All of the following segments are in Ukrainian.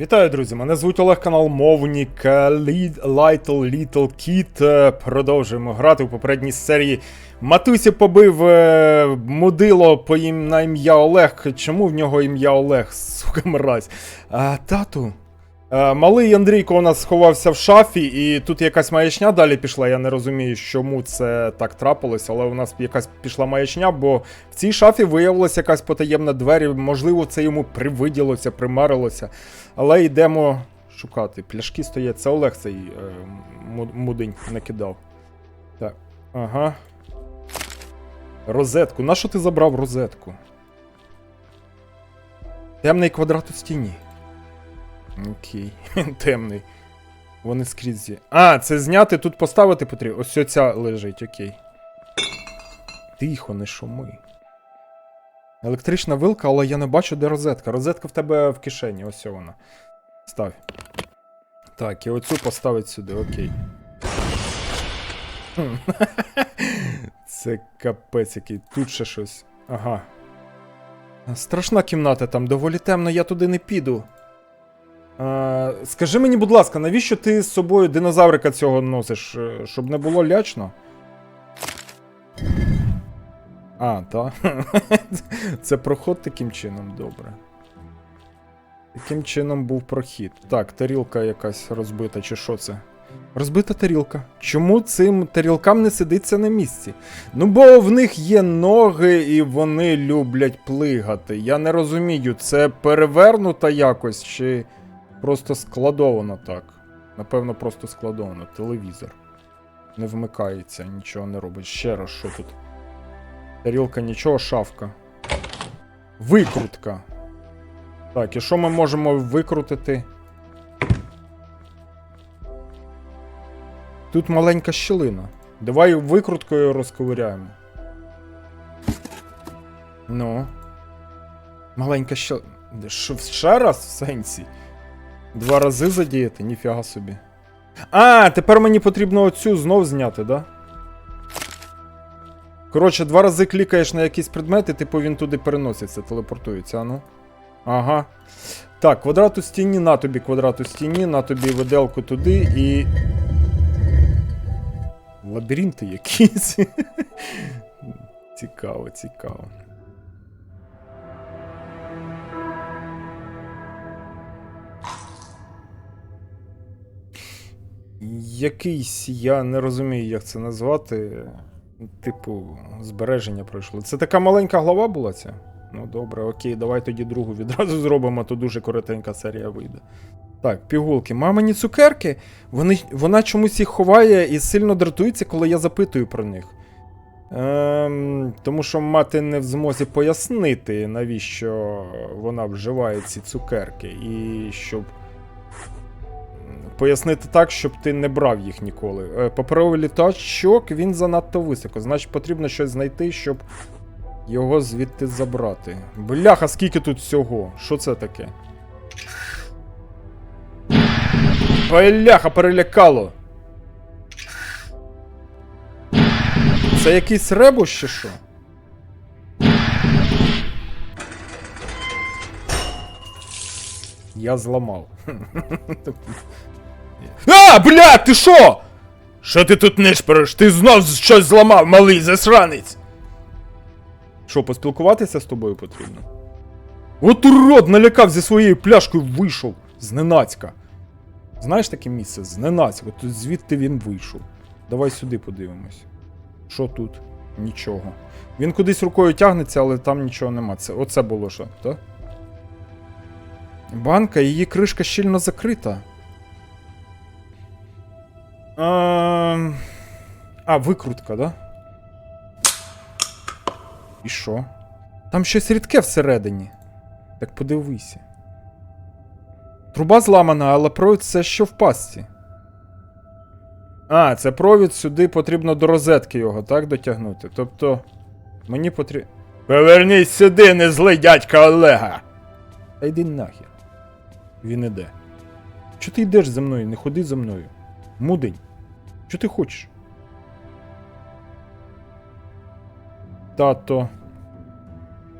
Вітаю, друзі! Мене звуть Олег, канал Мовнік е, Лід- Кіт. Little Kid. Е, Продовжуємо грати у попередній серії. Матусі побив е, мудило по на ім'я Олег. Чому в нього ім'я Олег? Сука мразь. А, тату. Е, малий Андрійко у нас сховався в шафі, і тут якась маячня далі пішла. Я не розумію, чому це так трапилося, але у нас якась пішла маячня, бо в цій шафі виявилася якась потаємна двері. Можливо, це йому привиділося, примарилося. Але йдемо шукати. Пляшки стоять. Це Олег цей е, мудень накидав. Так. Ага. Розетку. Нащо ти забрав розетку? Темний квадрат у стіні. Окей. Темний. Вони скрізь є. А, це зняти, тут поставити потрібно. Ось ця лежить, окей. Тихо, не шуми. Електрична вилка, але я не бачу, де розетка. Розетка в тебе в кишені, ось вона. Став. Так, і оцю поставить сюди, окей. Це капець який. Тут ще щось. Ага. Страшна кімната там, доволі темно, я туди не піду. Скажи мені, будь ласка, навіщо ти з собою динозаврика цього носиш? Е, Щоб не було лячно? А, та. Це проход таким чином, добре. Таким чином був прохід. Так, тарілка якась розбита, чи що це? Розбита тарілка. Чому цим тарілкам не сидиться на місці? Ну, бо в них є ноги і вони люблять плигати. Я не розумію, це перевернуто якось чи просто складовано так. Напевно, просто складовано. Телевізор. Не вмикається, нічого не робить. Ще раз, що тут? Тарілка нічого, шафка. Викрутка. Так, і що ми можемо викрутити? Тут маленька щілина. Давай викруткою розковиряємо. Ну. Маленька щілина. Ще раз в сенсі? Два рази задіяти? Ніфіга собі. А, тепер мені потрібно оцю знов зняти, да? Коротше, два рази клікаєш на якийсь предмет, і типу він туди переноситься, телепортується, а ну. Ага. Так, квадрат у стіні, на тобі квадрат у стіні, на тобі виделку туди і. Лабіринти якісь. цікаво, цікаво. Якийсь, я не розумію, як це назвати. Типу, збереження пройшло. Це така маленька глава була ця? Ну добре, окей, давай тоді другу відразу зробимо, а то дуже коротенька серія вийде. Так, пігулки. Мамині цукерки. Вони, вона чомусь їх ховає і сильно дратується, коли я запитую про них. Ем, тому що мати не в змозі пояснити, навіщо вона вживає ці цукерки, і щоб пояснити так, щоб ти не брав їх ніколи. Е, Паперовий літачок, він занадто високо. Значить, потрібно щось знайти, щоб його звідти забрати. Бляха, скільки тут всього? Що це таке? Бляха, перелякало. Це якийсь ребус чи що? Я зламав. А, бля, ти що? Що ти тут нишпориш? Ти знов щось зламав, малий засранець. Що, поспілкуватися з тобою потрібно? От урод налякав зі своєю пляшкою вийшов. Зненацька. Знаєш таке місце? Зненацька. Тут звідти він вийшов. Давай сюди подивимось. Що тут? Нічого. Він кудись рукою тягнеться, але там нічого нема. Це, оце було що, так? Банка, її кришка щільно закрита. А, а викрутка, да? І що? Там щось рідке всередині. Так подивися. Труба зламана, але провід все що в пастці. А, це провід сюди потрібно до розетки його, так, дотягнути. Тобто. Мені потрібно. Повернись сюди, не злий дядька Олега. Та йди нахер. Він іде. Чого ти йдеш за мною? Не ходи за мною. Мудень. Що ти хочеш? Тато.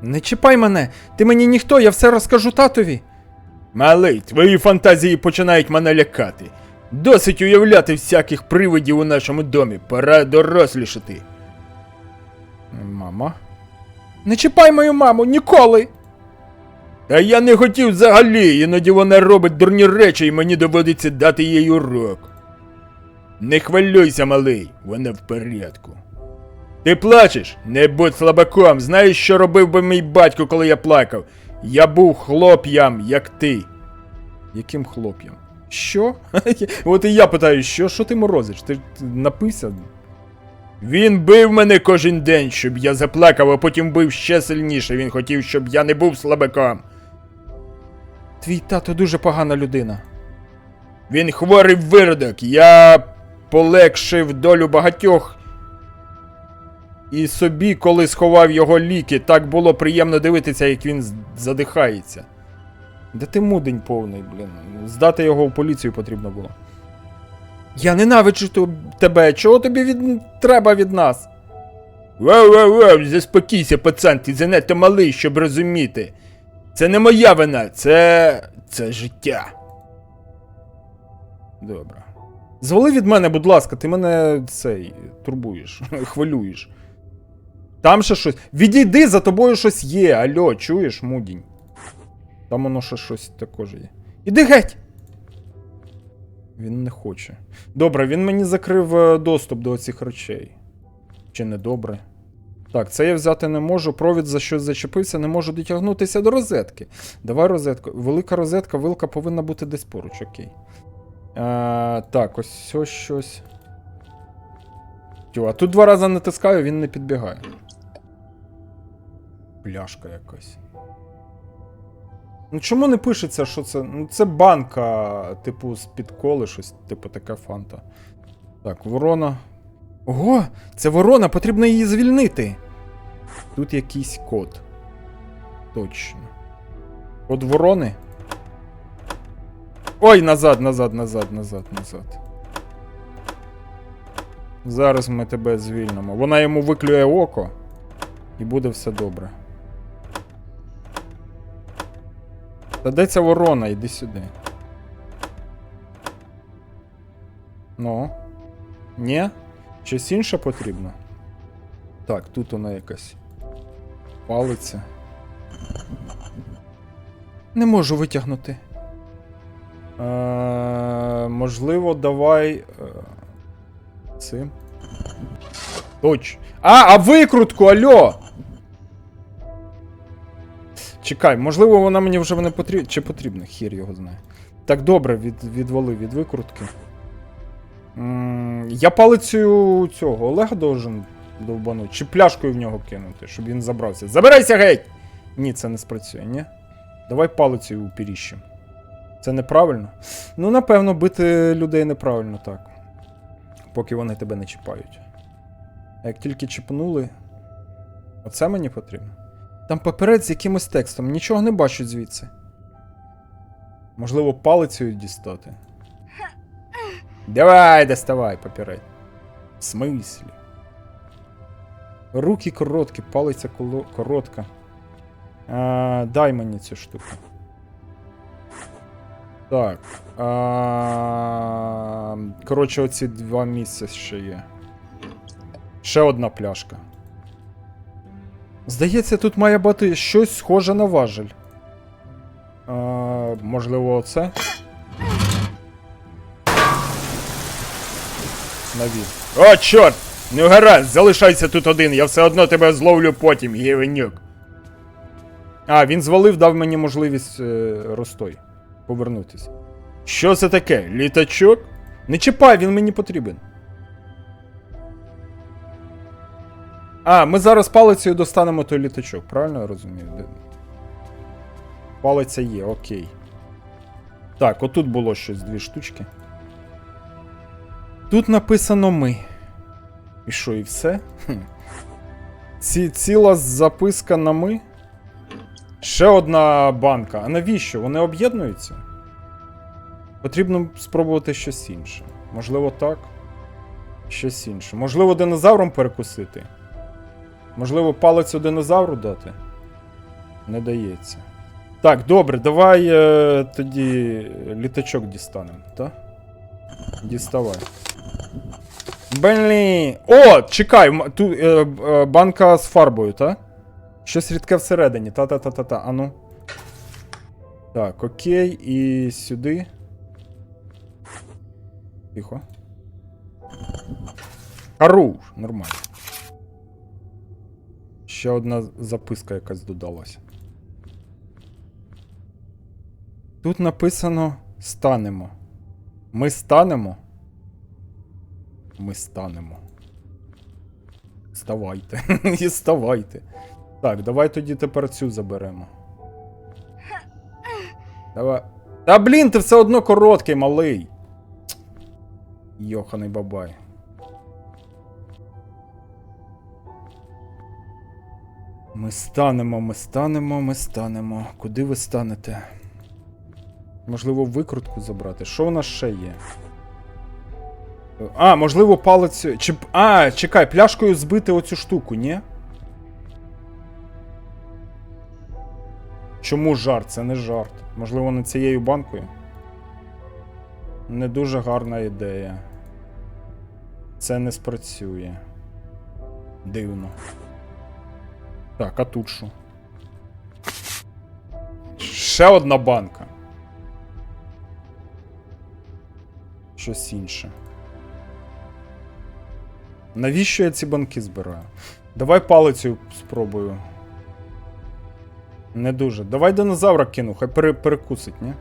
Не чіпай мене! Ти мені ніхто, я все розкажу татові. Малий, твої фантазії починають мене лякати. Досить уявляти всяких привидів у нашому домі. Пора дорослішати. Мама? Не чіпай мою маму ніколи. Та я не хотів взагалі, іноді вона робить дурні речі, і мені доводиться дати їй урок. Не хвилюйся, малий, вона в порядку. Ти плачеш? Не будь слабаком. Знаєш, що робив би мій батько, коли я плакав? Я був хлоп'ям, як ти. Яким хлоп'ям? Що? От і я питаю, що, що ти морозиш? Ти напився? Він бив мене кожен день, щоб я заплакав, а потім бив ще сильніше. Він хотів, щоб я не був слабаком. Твій тато дуже погана людина. Він хворий виродок. Я полегшив долю багатьох. І собі, коли сховав його ліки, так було приємно дивитися, як він задихається. Де ти мудень повний, блін. Здати його в поліцію потрібно було. Я ненавиджу тебе. Чого тобі від... треба від нас? Вау, заспокійся, пацан, ти занадто малий, щоб розуміти. Це не моя вина, це. це життя. Добре. Звали від мене, будь ласка, ти мене цей турбуєш, хвилюєш. Там ще щось. Відійди, за тобою щось є. Альо, чуєш, мудінь? Там воно ще щось також є. Іди геть! Він не хоче. Добре, він мені закрив е, доступ до цих речей. Чи не добре? Так, це я взяти не можу. Провід за щось зачепився, не можу дотягнутися до розетки. Давай розетку. Велика розетка, вилка повинна бути десь поруч, окей. А, так, ось ось щось. А тут два рази натискаю, він не підбігає. Пляшка якась. Ну чому не пишеться, що це? Ну це банка, типу, з-під коли, щось, типу, така фанта. Так, ворона. Ого! Це ворона, потрібно її звільнити. Тут якийсь код. Точно. Код ворони. Ой, назад, назад, назад, назад, назад. Зараз ми тебе звільнимо. Вона йому виклює око, і буде все добре. Та де ця ворона? Іди сюди. Ну. Ні? Щось інше потрібно? Так, тут вона якась. Палиця. Не можу витягнути. Е, можливо, давай. Е, цим. Точ. А, а викрутку, альо! Чекай, можливо, вона мені вже не потрібна. Чи потрібна, хір його знає. Так, добре, від, відвали від викрутки. М, я палицею цього Олега должен довбанути, чи пляшкою в нього кинути, щоб він забрався. Забирайся геть! Ні, це не спрацює, ні? Давай палицею упіріщем. Це неправильно? Ну, напевно, бити людей неправильно так. Поки вони тебе не чіпають. А як тільки чіпнули. Оце мені потрібно. Там папірець з якимось текстом, нічого не бачу звідси. Можливо, палицею дістати. Давай, доставай, папірець. В смислі? Руки короткі, палиця коротка. А, дай мені цю штуку. Так. А, коротше, оці два місця ще є. Ще одна пляшка. Здається, тут має бути щось схоже на важель. А, можливо, оце? Навів. О, чорт! Ну гаразд, залишайся тут один, я все одно тебе зловлю потім, гівенюк. А, він звалив, дав мені можливість е, розстой. Повернутися. Що це таке? Літачок? Не чіпай, він мені потрібен. А, ми зараз палицею достанемо той літачок, правильно я розумію? Палиця є, окей. Так, отут було щось, дві штучки. Тут написано ми. І що, і все? Ці, ціла записка на ми. Ще одна банка. А навіщо? Вони об'єднуються? Потрібно спробувати щось інше. Можливо, так. Щось інше. Можливо, динозавром перекусити. Можливо, палицю динозавру дати. Не дається. Так, добре, давай е, тоді літачок дістанемо, так? Діставай. Блін. О, чекай, тут е, е, банка з фарбою, та? Щось рідке всередині. Та-та-та-та-та. Ану. Так, окей, і сюди. Тихо. Хорош, нормально. Ще одна записка якась додалась. Тут написано станемо. Ми станемо. Ми станемо. Ставайте. І ставайте. Так, давай тоді тепер цю заберемо. Давай. Та блін, ти все одно короткий, малий. Йоханий бабай. Ми станемо, ми станемо, ми станемо. Куди ви станете? Можливо, викрутку забрати. Що у нас ще є? А, можливо, палець. Чи... А, чекай, пляшкою збити оцю штуку, ні? Чому жарт? Це не жарт. Можливо, не цією банкою. Не дуже гарна ідея. Це не спрацює. Дивно. Так, а тут що? Ще одна банка. Щось інше. Навіщо я ці банки збираю? Давай палицю спробую. Не дуже. Давай динозавра кину, хай пере- перекусить, ні?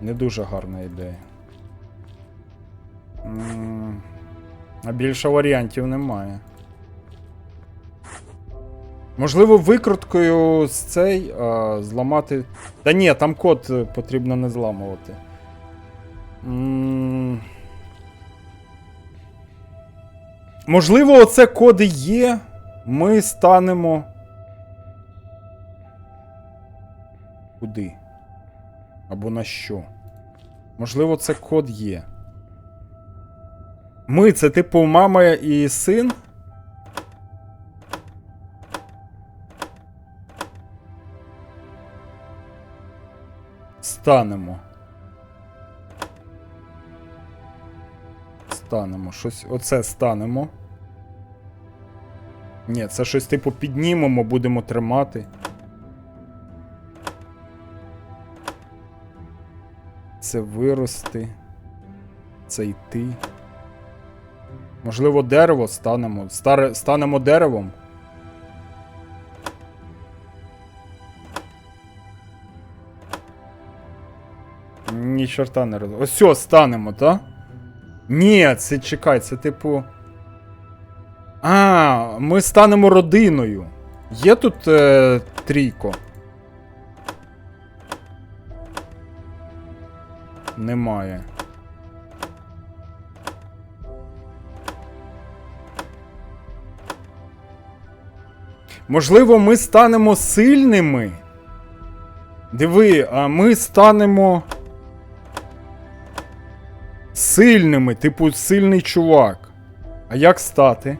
Не дуже гарна ідея. М, А більше варіантів немає. Можливо, викруткою з цей а, зламати. Та ні, там код потрібно не зламувати. М, Можливо, оце коди є. Ми станемо. Куди? Або на що? Можливо, це код є. Ми це типу мама і син. Станемо. Станемо. Щось. Оце станемо. Ні, це щось типу піднімемо, будемо тримати. Це вирости. Це йти. Можливо, дерево станемо. Старе, станемо деревом. Ні, чорта не роз... Ось все, станемо, так? Ні, це чекай, це типу. А, ми станемо родиною. Є тут е, трійко? Немає. Можливо, ми станемо сильними. Диви, а ми станемо. Сильними, типу, сильний чувак. А як стати?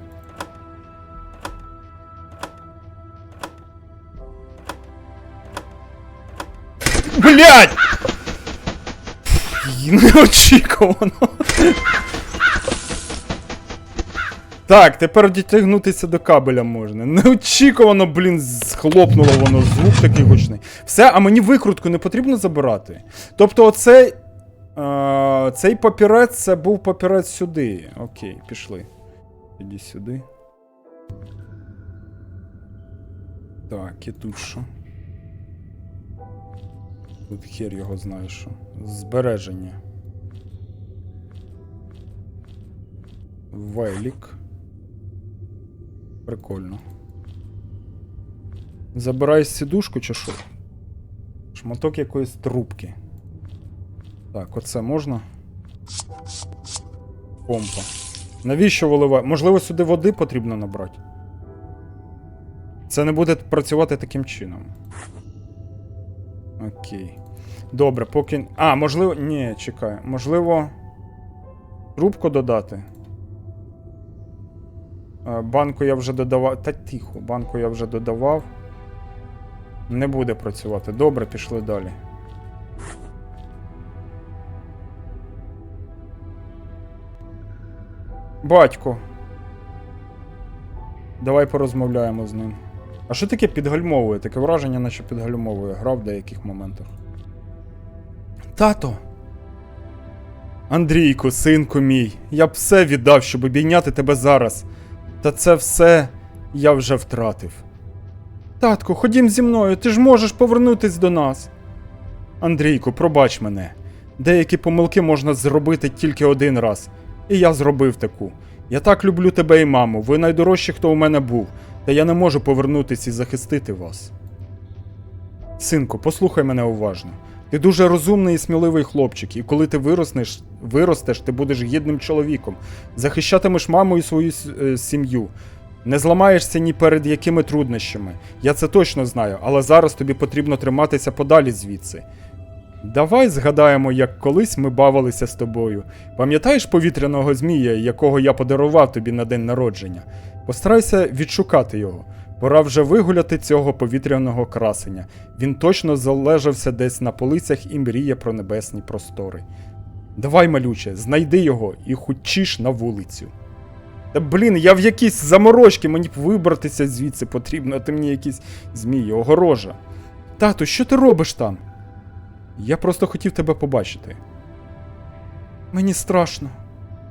Блять! Неочікувано. Так, тепер дітягнутися до кабеля можна. Неочікувано, блін, схлопнуло воно звук такий гучний. Все, а мені викрутку не потрібно забирати. Тобто, оцей. Е, цей папірець це був папірець сюди. Окей, пішли. Іди сюди. Так, і тут що? Тут хер його знає що. Збереження. Велик. Прикольно. Забирай сідушку чи що? Шматок якоїсь трубки. Так, оце можна. Помпа. Навіщо виливати? Можливо, сюди води потрібно набрати. Це не буде працювати таким чином. Окей. Добре, поки. А, можливо. Ні, чекай. Можливо. Трубку додати. Е, Банку я вже додавав. Та тихо, банку я вже додавав. Не буде працювати. Добре, пішли далі. Батько. Давай порозмовляємо з ним. А що таке підгальмовує? Таке враження, наче підгальмовує. Гра в деяких моментах. Тато. Андрійку, синку мій, я б все віддав, щоб обійняти тебе зараз. Та це все я вже втратив. Татку, ходім зі мною, ти ж можеш повернутись до нас. Андрійку, пробач мене. Деякі помилки можна зробити тільки один раз. І я зробив таку. Я так люблю тебе і маму, ви найдорожчі, хто у мене був, та я не можу повернутися і захистити вас. Синку, послухай мене уважно. Ти дуже розумний і сміливий хлопчик, і коли ти вироснеш, виростеш, ти будеш гідним чоловіком, захищатимеш маму і свою е, сім'ю. Не зламаєшся ні перед якими труднощами. Я це точно знаю, але зараз тобі потрібно триматися подалі звідси. Давай згадаємо, як колись ми бавилися з тобою. Пам'ятаєш повітряного змія, якого я подарував тобі на день народження? Постарайся відшукати його. Пора вже вигуляти цього повітряного красення. Він точно залежався десь на полицях і мріє про небесні простори. Давай, малюче, знайди його і хочеш на вулицю. Та блін, я в якісь заморочки, мені б вибратися звідси потрібно, а ти мені якісь змії, огорожа. Тату, що ти робиш там? Я просто хотів тебе побачити. Мені страшно.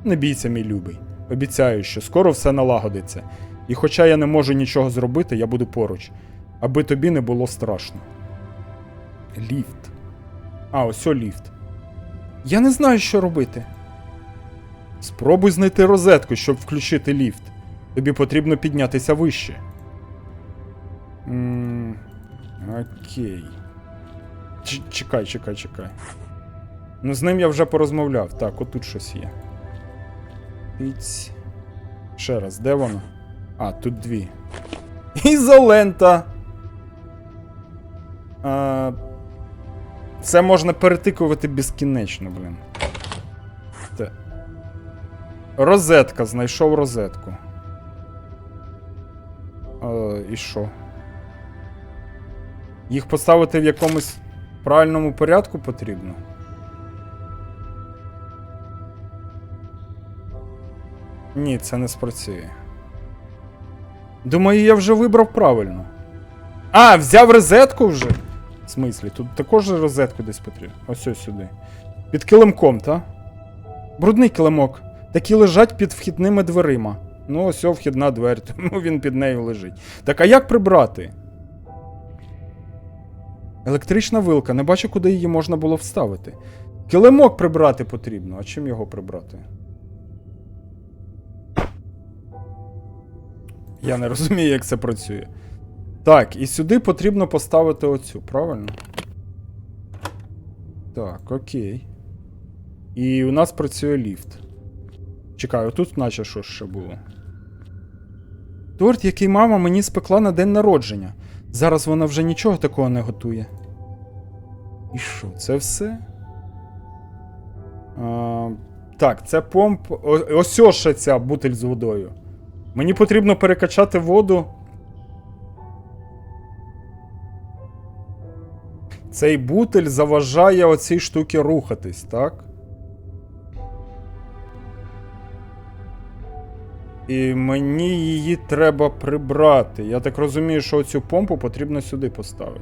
Не бійся, мій любий. Обіцяю, що скоро все налагодиться. І хоча я не можу нічого зробити, я буду поруч, аби тобі не було страшно. Ліфт. А, ось о ліфт. Я не знаю, що робити. Спробуй знайти розетку, щоб включити ліфт. Тобі потрібно піднятися вище. м окей. Ч- чекай, чекай, чекай. Ну, з ним я вже порозмовляв. Так, отут щось є. Ще раз, де воно? А, тут дві. Ізолента. А, це можна перетикувати безкінечно, блін. Те. Розетка, знайшов розетку. А, і що? Їх поставити в якомусь правильному порядку потрібно. Ні, це не спрацює. Думаю, я вже вибрав правильно. А, взяв розетку вже? В смислі, тут також розетку десь потрібно. Ось ось сюди. Під килимком, та? Брудний килимок. Такі лежать під вхідними дверима. Ну, ось вхідна двері, тому він під нею лежить. Так а як прибрати? Електрична вилка, не бачу, куди її можна було вставити. Килимок прибрати потрібно, а чим його прибрати? Я не розумію, як це працює. Так, і сюди потрібно поставити оцю, правильно? Так, окей. І у нас працює ліфт. Чекаю, тут наче що ще було. Торт, який мама мені спекла на день народження. Зараз вона вже нічого такого не готує. І що, це все? А, так, це помп. Ось ще ця бутиль з водою. Мені потрібно перекачати воду. Цей бутиль заважає оцій штуці рухатись, так? І мені її треба прибрати. Я так розумію, що оцю помпу потрібно сюди поставити.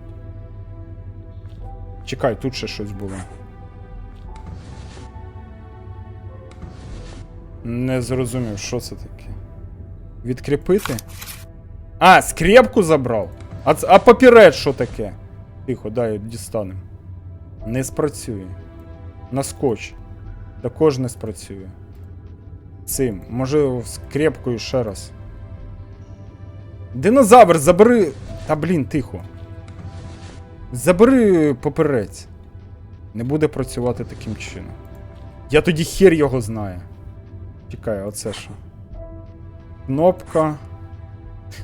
Чекай, тут ще щось було. Не зрозумів, що це таке. Відкріпити? А, скрепку забрав. А, а папірець що таке? Тихо, дай дістанемо. Не спрацює. На скотч. Також не спрацює. Цим. Може, скрепкою ще раз. Динозавр, забери. Та блін, тихо. Забери папірець. Не буде працювати таким чином. Я тоді хер його знаю. Чекай, оце що. Кнопка.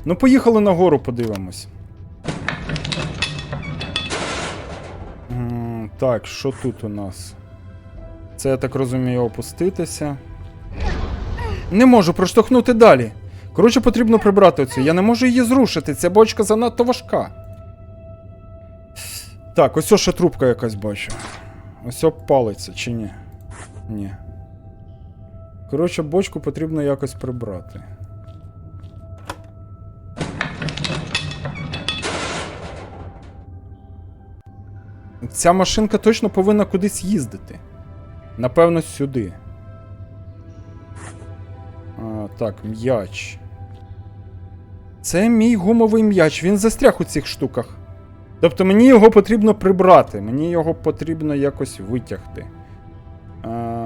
Ну, поїхали нагору, подивимось. Так, що тут у нас? Це, я так розумію, опуститися. Не можу проштовхнути далі. Коротше, потрібно прибрати оцю. Я не можу її зрушити, ця бочка занадто важка. Так, ось ще трубка якась бачу. Ось палиться, чи ні? Ні. Коротше, бочку потрібно якось прибрати. Ця машинка точно повинна кудись їздити. Напевно, сюди. А, так, м'яч. Це мій гумовий м'яч, він застряг у цих штуках. Тобто мені його потрібно прибрати, мені його потрібно якось витягти. А...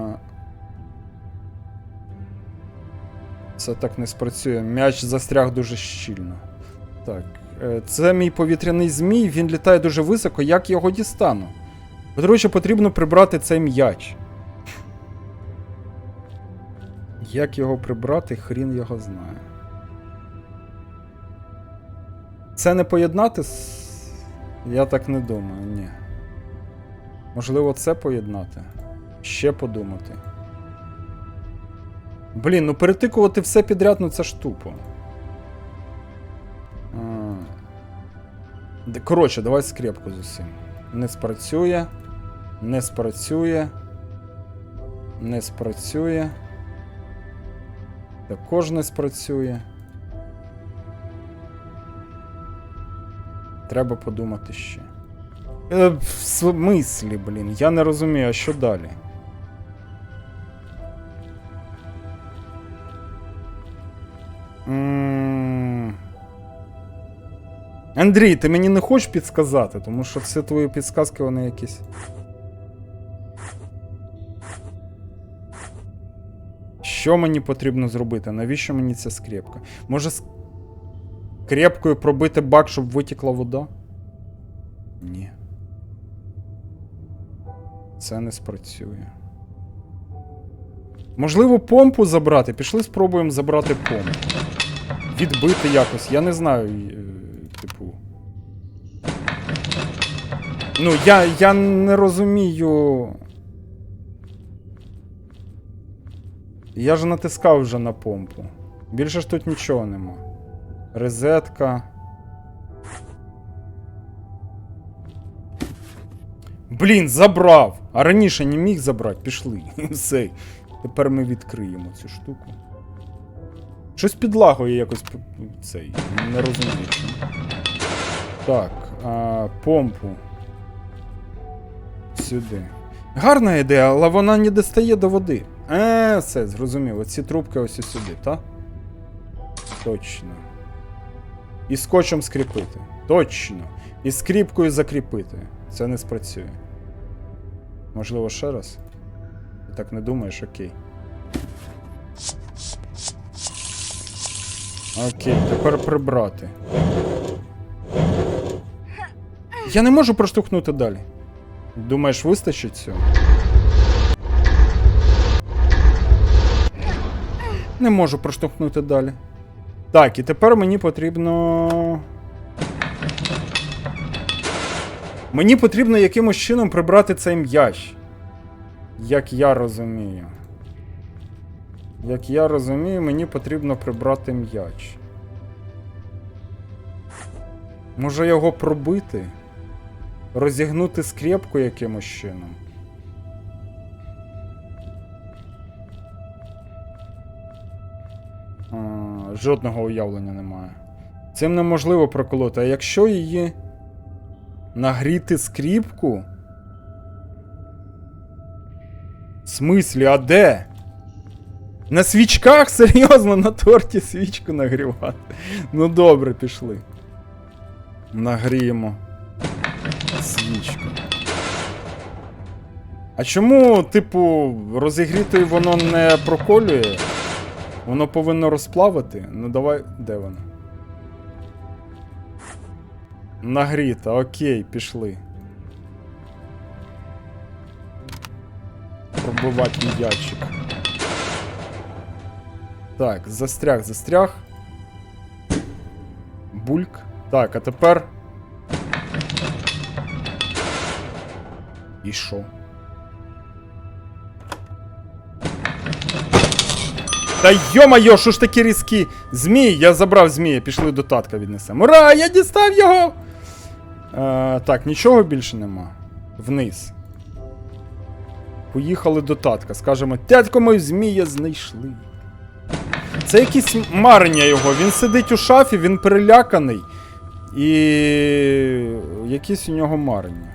Це так не спрацює. М'яч застряг дуже щільно. Так. Е, Це мій повітряний змій, він літає дуже високо, як його дістану. По-друге, потрібно прибрати цей м'яч. Як його прибрати, хрін його знає. Це не поєднати. Я так не думаю, ні. Можливо, це поєднати. Ще подумати. Блін, ну перетикувати все підряд, ну це ж тупо. Коротше, давай скрепку з усім. Не спрацює. Не спрацює. Не спрацює. Також не спрацює. Треба подумати ще. Е, в смислі, блін, я не розумію, а що далі? Андрій, ти мені не хочеш підсказати, тому що все твої підсказки, вони якісь. Що мені потрібно зробити? Навіщо мені ця скрепка? Може, скрепкою пробити бак, щоб витікла вода? Ні. Це не спрацює. Можливо, помпу забрати. Пішли спробуємо забрати помпу. Відбити якось, я не знаю, Ну, я, я не розумію. Я ж натискав вже на помпу. Більше ж тут нічого нема. Резетка. Блін, забрав! А раніше не міг забрати, пішли. Все. Тепер ми відкриємо цю штуку. Щось підлагує якось цей. Не розумію. Так, а, помпу. Сюди. Гарна ідея, але вона не достає до води. Е, все, зрозумів. Оці трубки ось і сюди, так? Точно. І скотчем скріпити. Точно. І скріпкою закріпити. Це не спрацює. Можливо, ще раз? Ти так не думаєш, окей. Окей, тепер прибрати. Я не можу проштовхнути далі. Думаєш, вистачить цього? Не можу проштовхнути далі. Так, і тепер мені потрібно. Мені потрібно якимось чином прибрати цей м'яч. Як я розумію. Як я розумію, мені потрібно прибрати м'яч. Може його пробити? Розігнути скрепку якимось чином. А, жодного уявлення немає. Цим неможливо проколоти. А якщо її нагріти скріпку. В смислі, а де? На свічках? Серйозно, на торті свічку нагрівати. Ну добре, пішли. Нагріємо А чому, типу, розігрітою воно не проколює? Воно повинно розплавити? Ну давай. Де воно? Нагріта, окей, пішли. Пробивати м'ячик. Так, застряг, застряг. Бульк. Так, а тепер. І що? Та йо-майо, що ж такі різкі? Змій, я забрав змія, пішли до татка віднесемо. Ура, я дістав його! Е, так, нічого більше нема. Вниз. Поїхали до татка. Скажемо, тятко ми змія знайшли. Це якісь марення його. Він сидить у шафі, він переляканий. І. якісь у нього марення.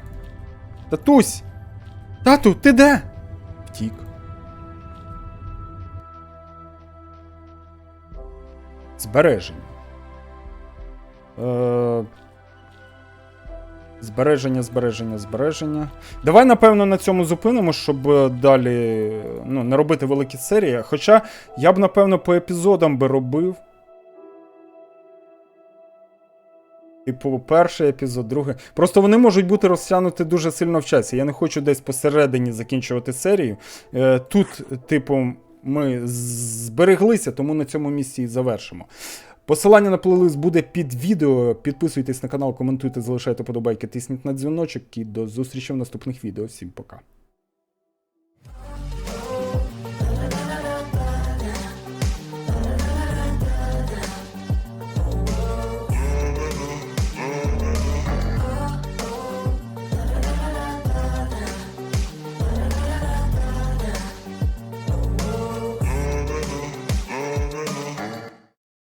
Татусь! Тату, ти де? Втік. Збереження. Е... Збереження, збереження, збереження. Давай, напевно, на цьому зупинимо, щоб е, далі ну, не робити великі серії. Хоча я б, напевно, по епізодам би робив. Типу, перший епізод, другий. Просто вони можуть бути розтягнуті дуже сильно в часі. Я не хочу десь посередині закінчувати серію. Е, Тут, типу, ми збереглися, тому на цьому місці і завершимо. Посилання на плейлист буде під відео. Підписуйтесь на канал, коментуйте, залишайте подобайки, тисніть на дзвіночок і до зустрічі в наступних відео. Всім пока.